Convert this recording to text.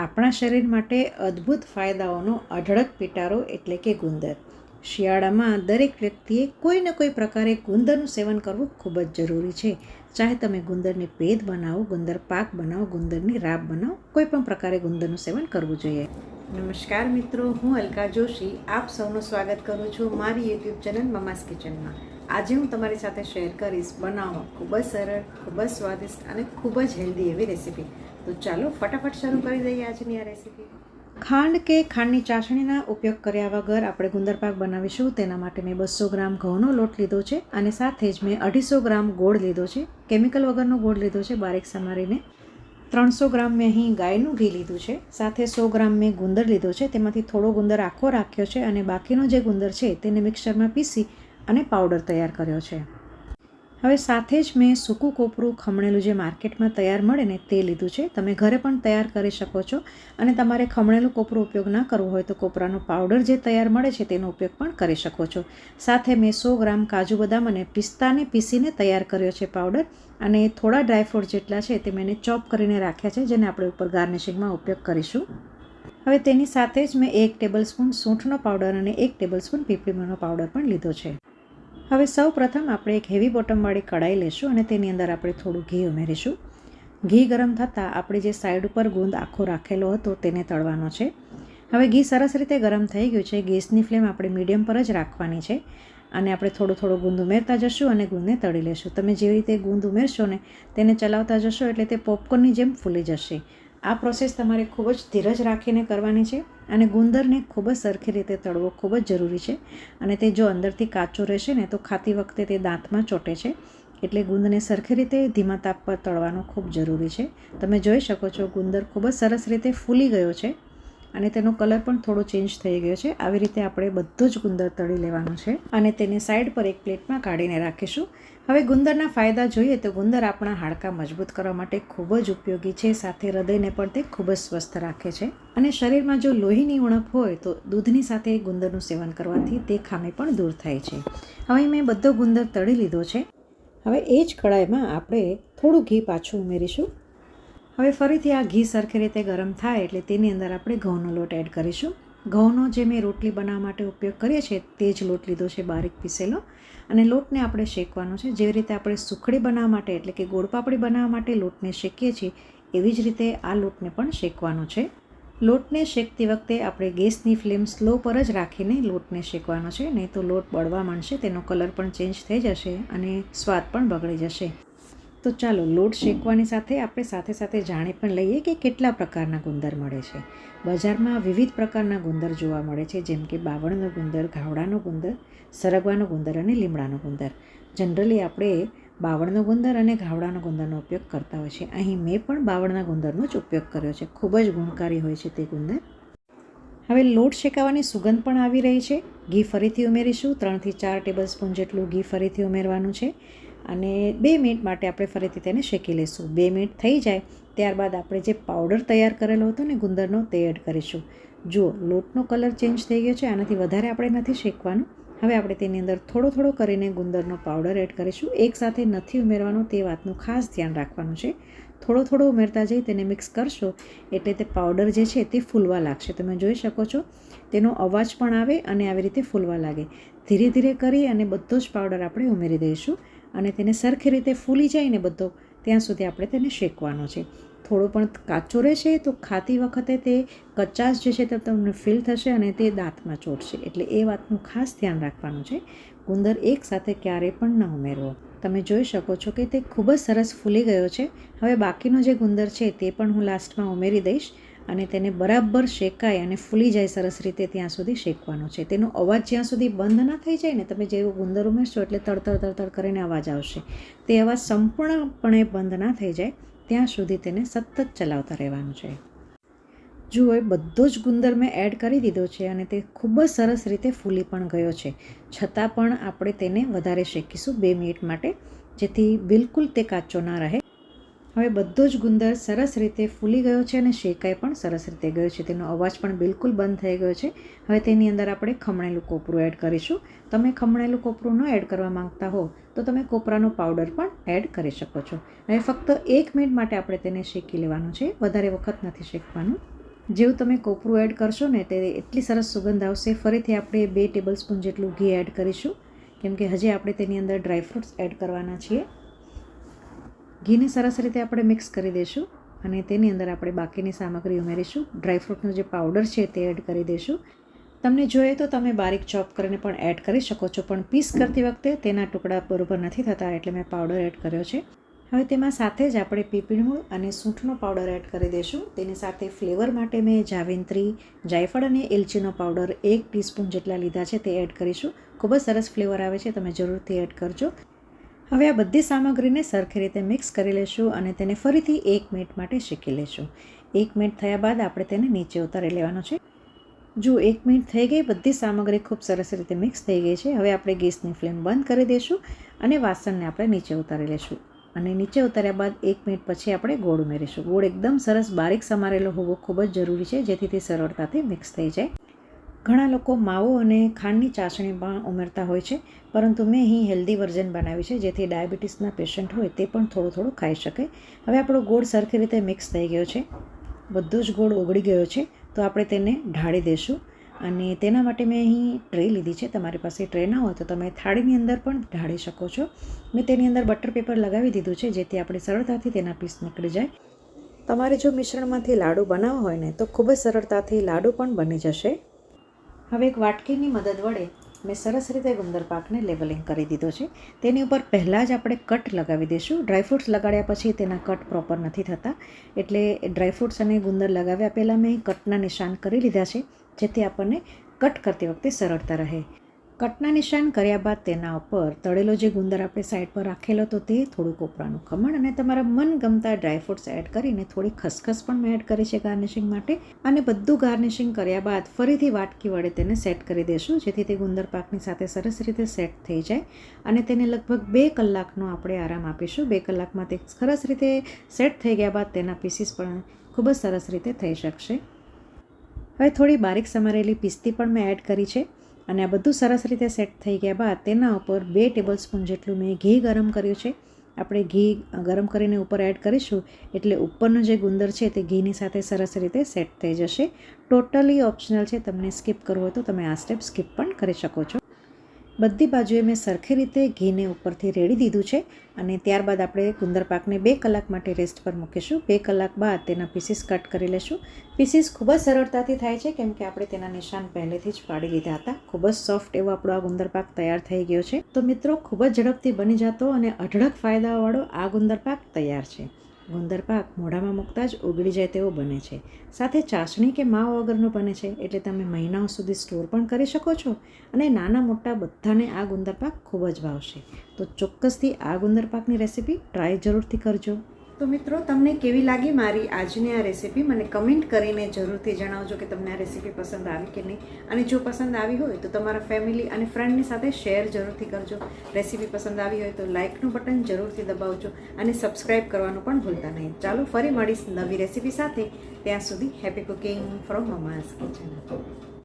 આપણા શરીર માટે અદ્ભુત ફાયદાઓનો અઢળક પિટારો એટલે કે ગુંદર. શિયાળામાં દરેક વ્યક્તિએ કોઈ ને કોઈ પ્રકારે ગુંદરનું સેવન કરવું ખૂબ જ જરૂરી છે. ચાહે તમે ગુંદરની પેદ બનાવો, ગુંદર પાક બનાવો, ગુંદરની રાબ બનાવો, કોઈ પણ પ્રકારે ગુંદરનું સેવન કરવું જોઈએ. નમસ્કાર મિત્રો, હું અલકા જોશી. આપ સૌનું સ્વાગત કરું છું મારી યુટ્યુબ ચેનલ મમાસ કિચનમાં. આજે હું તમારી સાથે શેર કરીશ બનાવવા ખૂબ જ સરળ, ખૂબ જ સ્વાદિષ્ટ અને ખૂબ જ હેલ્ધી એવી રેસીપી. તો ચાલો ફટાફટ શરૂ કરી દઈએ આજની આ રેસીપી ખાંડ કે ખાંડની ચાસણીના ઉપયોગ કર્યા વગર આપણે ગુંદર પાક બનાવીશું. તેના માટે મેં બસો ગ્રામ ઘઉંનો લોટ લીધો છે અને સાથે જ મેં અઢીસો ગ્રામ ગોળ લીધો છે. કેમિકલ વગરનો ગોળ લીધો છે બારીક સમારીને. ત્રણસો ગ્રામ મેં અહીં ગાયનું ઘી લીધું છે. સાથે સો ગ્રામ મેં ગુંદર લીધો છે. તેમાંથી થોડો ગુંદર આખો રાખ્યો છે અને બાકીનો જે ગુંદર છે તેને મિક્સરમાં પીસી અને પાવડર તૈયાર કર્યો છે. હવે સાથે જ મેં સૂકું કોપરું ખમણેલું જે માર્કેટમાં તૈયાર મળે ને તે લીધું છે. તમે ઘરે પણ તૈયાર કરી શકો છો અને તમારે ખમણેલું કોપરું ઉપયોગ ના કરવો હોય તો કોપરાનો પાવડર જે તૈયાર મળે છે તેનો ઉપયોગ પણ કરી શકો છો. સાથે મેં સો ગ્રામ કાજુ બદામ અને પિસ્તાને પીસીને તૈયાર કર્યો છે પાવડર અને થોડા ડ્રાયફ્રૂટ જેટલા છે તે મેં ચોપ કરીને રાખ્યા છે જેને આપણે ઉપર ગાર્નિશિંગમાં ઉપયોગ કરીશું. હવે તેની સાથે જ મેં એક ટેબલ સ્પૂન સૂંઠનો પાવડર અને એક ટેબલ સ્પૂન પીપળીનો પાવડર પણ લીધો છે. હવે સૌ પ્રથમ આપણે એક હેવી બોટમવાળી કઢાઈ લેશું અને તેની અંદર આપણે થોડું ઘી ઉમેરીશું. ઘી ગરમ થતાં આપણે જે સાઈડ ઉપર ગુંદ આખો રાખેલો હતો તેને તળવાનો છે. હવે ઘી સરસ રીતે ગરમ થઈ ગયું છે. ગેસની ફ્લેમ આપણે મીડિયમ પર જ રાખવાની છે. અને આપણે થોડું થોડું ગુંદ ઉમેરતા જશું અને ગુંદને તળી લેશું. તમે જેવી રીતે ગુંદ ઉમેરશો ને તેને ચલાવતા જશો એટલે તે પોપકોર્નની જેમ ફૂલી જશે. આ પ્રોસેસ તમારે ખૂબ જ ધીરજ રાખીને કરવાની છે અને ગુંદરને ખૂબ જ સરખી રીતે તળવો ખૂબ જ જરૂરી છે. અને તે જો અંદરથી કાચો રહેશે ને તો ખાતી વખતે તે દાંતમાં ચોટે છે. એટલે ગુંદને સરખી રીતે ધીમા તાપ પર તળવાનું ખૂબ જરૂરી છે. તમે જોઈ શકો છો ગુંદર ખૂબ જ સરસ રીતે ફૂલી ગયો છે. અને તેનો કલર પણ થોડો ચેન્જ થઈ ગયો છે. આવી રીતે આપણે બધો જ ગુંદર તળી લેવાનો છે અને તેને સાઈડ પર એક પ્લેટમાં કાઢીને રાખીશું. હવે ગુંદરના ફાયદા જોઈએ તો ગુંદર આપણા હાડકાં મજબૂત કરવા માટે ખૂબ જ ઉપયોગી છે, સાથે હૃદયને પણ તે ખૂબ જ સ્વસ્થ રાખે છે. અને શરીરમાં જો લોહીની ઉણપ હોય તો દૂધની સાથે ગુંદરનું સેવન કરવાથી તે ખામી પણ દૂર થાય છે. હવે મેં બધો ગુંદર તળી લીધો છે. હવે એ જ કળાઈમાં આપણે થોડું ઘી પાછું ઉમેરીશું. હવે ફરીથી આ ઘી સરખી રીતે ગરમ થાય એટલે તેની અંદર આપણે ઘઉંનો લોટ એડ કરીશું. ઘઉંનો જે મેં રોટલી બનાવવા માટે ઉપયોગ કરીએ છીએ તે જ લોટ લીધો છે બારીક પીસેલો. અને લોટને આપણે શેકવાનો છે. જેવી રીતે આપણે સુખડી બનાવવા માટે એટલે કે ગોળપાપડી બનાવવા માટે લોટને શેકીએ છીએ, એવી જ રીતે આ લોટને પણ શેકવાનો છે. લોટને શેકતી વખતે આપણે ગેસની ફ્લેમ સ્લો પર જ રાખીને લોટને શેકવાનો છે. નહીં તો લોટ બળવા માંડશે, તેનો કલર પણ ચેન્જ થઈ જશે અને સ્વાદ પણ બગડી જશે. તો ચાલો લોટ શેકવાની સાથે આપણે સાથે સાથે જાણી પણ લઈએ કે કેટલા પ્રકારના ગુંદર મળે છે. બજારમાં વિવિધ પ્રકારના ગુંદર જોવા મળે છે, જેમ કે બાવળનો ગુંદર, ઘાવડાનો ગુંદર, સરગવાનો ગુંદર અને લીમડાનો ગુંદર. જનરલી આપણે બાવળનો ગુંદર અને ઘાવડાનો ગુંદરનો ઉપયોગ કરતા હોય છે અહીં મેં પણ બાવળના ગુંદરનો જ ઉપયોગ કર્યો છે. ખૂબ જ ગુણકારી હોય છે તે ગુંદર. હવે લોટ શેકાવાની સુગંધ પણ આવી રહી છે. ઘી ફરીથી ઉમેરીશું. ત્રણથી ચાર ટેબલ સ્પૂન જેટલું ઘી ફરીથી ઉમેરવાનું છે. અને બે મિનિટ માટે આપણે ફરીથી તેને શેકી લઈશું. બે મિનિટ થઈ જાય ત્યારબાદ આપણે જે પાવડર તૈયાર કરેલો હતો ને ગુંદરનો તે એડ કરીશું. જુઓ, લોટનો કલર ચેન્જ થઈ ગયો છે, આનાથી વધારે આપણે નથી શેકવાનું. હવે આપણે તેની અંદર થોડો થોડો કરીને ગુંદરનો પાવડર એડ કરીશું. એકસાથે નથી ઉમેરવાનો, તે વાતનું ખાસ ધ્યાન રાખવાનું છે. થોડો થોડો ઉમેરતા જઈ તેને મિક્સ કરશો એટલે તે પાવડર જે છે તે ફૂલવા લાગશે. તમે જોઈ શકો છો, તેનો અવાજ પણ આવે અને આવી રીતે ફૂલવા લાગે. ધીરે ધીરે કરી અને બધો જ પાવડર આપણે ઉમેરી દઈશું. અને તેને સરખી રીતે ફૂલી જાય ને બધો, ત્યાં સુધી આપણે તેને શેકવાનો છે. થોડો પણ કાચો રહેશે તો ખાતી વખતે તે કચાશ જે છે તે તમને ફીલ થશે અને તે દાંતમાં ચોટશે. એટલે એ વાતનું ખાસ ધ્યાન રાખવાનું છે. ગુંદર એકસાથે ક્યારેય પણ ન ઉમેરવો. તમે જોઈ શકો છો કે તે ખૂબ જ સરસ ફૂલી ગયો છે. હવે બાકીનો જે ગુંદર છે તે પણ હું લાસ્ટમાં ઉમેરી દઈશ. અને તેને બરાબર શેકાય અને ફૂલી જાય સરસ રીતે ત્યાં સુધી શેકવાનો છે. તેનો અવાજ જ્યાં સુધી બંધ ના થઈ જાય ને, તમે જેવું ગુંદર ઉમેરશો એટલે તડતડ તડતડ કરીને અવાજ આવશે. તે અવાજ સંપૂર્ણપણે બંધ ના થઈ જાય, ત્યાં સુધી તેને સતત ચલાવતા રહેવાનું છે. જુઓ એ બધો જ ગુંદર મેં એડ કરી દીધો છે અને તે ખૂબ જ સરસ રીતે ફૂલી પણ ગયો છે. છતાં પણ આપણે તેને વધારે શેકીશું બે મિનિટ માટે, જેથી બિલકુલ તે કાચો ના રહે. હવે બધો જ ગુંદર સરસ રીતે ફૂલી ગયો છે અને શેકાઈ પણ સરસ રીતે ગયો છે. તેનો અવાજ પણ બિલકુલ બંધ થઈ ગયો છે. હવે તેની અંદર આપણે ખમણેલું કોપરું એડ કરીશું. તમે ખમણેલું કોપરું ન એડ કરવા માંગતા હો, તો તમે કોપરાનો પાવડર પણ એડ કરી શકો છો. હવે ફક્ત એક મિનિટ માટે આપણે તેને શેકી લેવાનું છે. વધારે વખત નથી શેકવાનું. જેવું તમે કોપરું એડ કરશો ને તે એટલી સરસ સુગંધ આવશે. ફરીથી આપણે બે ટેબલ સ્પૂન જેટલું ઘી એડ કરીશું. કેમ કે હજી આપણે તેની અંદર ડ્રાયફ્રૂટ્સ એડ કરવાના છીએ. ઘીને સરસ રીતે આપણે મિક્સ કરી દઈશું અને તેની અંદર આપણે બાકીની સામગ્રી ઉમેરીશું. ડ્રાયફ્રૂટનો જે પાવડર છે તે એડ કરી દઈશું. તમને જોઈએ તો તમે બારીક ચોપ કરીને પણ એડ કરી શકો છો, પણ પીસ કરતી વખતે તેના ટુકડા બરોબર નથી થતા એટલે મેં પાવડર એડ કર્યો છે. હવે તેમાં સાથે જ આપણે પીપીણમૂળ અને સૂંઠનો પાવડર એડ કરી દઈશું. તેની સાથે ફ્લેવર માટે મેં જાવિંત્રી, જાયફળ અને એલચીનો પાવડર એક ટીસ્પૂન જેટલા લીધા છે તે એડ કરીશું. ખૂબ જ સરસ ફ્લેવર આવે છે, તમે જરૂરથી એડ કરજો. હવે આ બધી સામગ્રીને સરખી રીતે મિક્સ કરી લેશું અને તેને ફરીથી એક મિનિટ માટે શેકી લેશું. એક મિનિટ થયા બાદ આપણે તેને નીચે ઉતારી લેવાનો છે. જો એક મિનિટ થઈ ગઈ, બધી સામગ્રી ખૂબ સરસ રીતે મિક્સ થઈ ગઈ છે. હવે આપણે ગેસની ફ્લેમ બંધ કરી દઈશું અને વાસણને આપણે નીચે ઉતારી લેશું. અને નીચે ઉતાર્યા બાદ એક મિનિટ પછી આપણે ગોળ ઉમેરીશું. ગોળ એકદમ સરસ બારીક સમારેલો હોવો ખૂબ જ જરૂરી છે, જેથી તે સરળતાથી મિક્સ થઈ જાય. ઘણા લોકો માવો અને ખાંડની ચાસણી પણ ઉમેરતા હોય છે, પરંતુ મેં અહીં હેલ્ધી વર્ઝન બનાવ્યું છે, જેથી ડાયાબિટીસના પેશન્ટ હોય તે પણ થોડું થોડું ખાઈ શકે. હવે આપણો ગોળ સરખી રીતે મિક્સ થઈ ગયો છે. બધો જ ગોળ ઓગળી ગયો છે, તો આપણે તેને ઢાળી દઈશું. અને તેના માટે મેં અહીં ટ્રે લીધી છે. તમારી પાસે ટ્રે ના હોય તો તમે થાળીની અંદર પણ ઢાળી શકો છો. મેં તેની અંદર બટર પેપર લગાવી દીધું છે, જેથી આપણે સરળતાથી તેના પીસ નીકળી જાય. તમારે જો મિશ્રણમાંથી લાડુ બનાવવા હોય ને, તો ખૂબ જ સરળતાથી લાડુ પણ બની જશે. હવે એક વાટકીની મદદ વડે મેં સરસ રીતે ગુંદર પાકને લેવલિંગ કરી દીધો છે. તેની ઉપર પહેલાં જ આપણે કટ લગાવી દઈશું. ડ્રાયફ્રૂટ્સ લગાડ્યા પછી તેના કટ પ્રોપર નથી થતા. એટલે ડ્રાયફ્રૂટ્સ અને ગુંદર લગાવ્યા પહેલાં મેં કટના નિશાન કરી લીધા છે, જેથી આપણને કટ કરતી વખતે સરળતા રહે. કટના નિશાન કર્યા બાદ તેના ઉપર તળેલો જે ગુંદર આપણે સાઈડ પર રાખેલો હતો તે થોડું કોપરાનું ખમણ અને તમારા મનગમતા ડ્રાયફ્રૂટ્સ એડ કરીને થોડી ખસખસ પણ મેં એડ કરી છે ગાર્નિશિંગ માટે. અને બધું ગાર્નિશિંગ કર્યા બાદ ફરીથી વાટકી વડે તેને સેટ કરી દેશું, જેથી તે ગુંદર પાકની સાથે સરસ રીતે સેટ થઈ જાય. અને તેને લગભગ બે કલાકનો આપણે આરામ આપીશું. બે કલાકમાં તે સરસ રીતે સેટ થઈ ગયા બાદ તેના પીસીસ પણ ખૂબ જ સરસ રીતે થઈ શકશે. હવે થોડી બારીક સમારેલી પિસ્તી પણ મેં એડ કરી છે. અને આ બધું સરસ રીતે સેટ થઈ ગયા બાદ તેના ઉપર બે ટેબલ સ્પૂન જેટલું મેં ઘી ગરમ કર્યું છે. આપણે ઘી ગરમ કરીને ઉપર એડ કરીશું એટલે ઉપરનો જે ગુંદર છે તે ઘીની સાથે સરસ રીતે સેટ થઈ જશે. ટોટલી ઓપ્શનલ છે. તમને સ્કીપ કરવું હોય તો તમે આ સ્ટેપ સ્કીપ પણ કરી શકો છો. બધી બાજુએ મેં સરખી રીતે ઘીને ઉપરથી રેડી દીધું છે અને ત્યારબાદ આપણે ગુંદર પાકને બે કલાક માટે રેસ્ટ પર મૂકીશું. બે કલાક બાદ તેના પીસીસ કટ કરી લેશું. પીસીસ ખૂબ જ સરળતાથી થાય છે કેમ કે આપણે તેના નિશાન પહેલેથી જ પાડી લીધા હતા. ખૂબ જ સોફ્ટ એવો આપણો આ ગુંદર પાક તૈયાર થઈ ગયો છે. તો મિત્રો, ખૂબ જ ઝડપથી બની જતો અને અઢળક ફાયદાવાળો આ ગુંદર પાક તૈયાર છે. ગુંદર પાક મોઢામાં મૂકતા જ ઓગળી જાય તેવો બને છે. સાથે ચાસણી કે માવ વગરનો બને છે, એટલે તમે મહિનાઓ સુધી સ્ટોર પણ કરી શકો છો અને નાના મોટા બધાને આ ગુંદર પાક ખૂબ જ ભાવશે. તો ચોક્કસથી આ ગુંદર પાકની રેસીપી ટ્રાય જરૂરથી કરજો. તો મિત્રો, તમને કેવી લાગી મારી આજની આ રેસીપી? મને કમેન્ટ કરીને જરૂરથી જણાવજો કે તમને આ રેસીપી પસંદ આવી કે નહીં. અને જો પસંદ આવી હોય તો તમારા ફેમિલી અને ફ્રેન્ડની સાથે શેર જરૂરથી કરજો. રેસીપી પસંદ આવી હોય તો લાઇકનું બટન જરૂરથી દબાવજો અને સબસ્ક્રાઈબ કરવાનું પણ ભૂલતા નહીં. ચાલો, ફરી મળીશ નવી રેસીપી સાથે. ત્યાં સુધી happy cooking from mama's kitchen.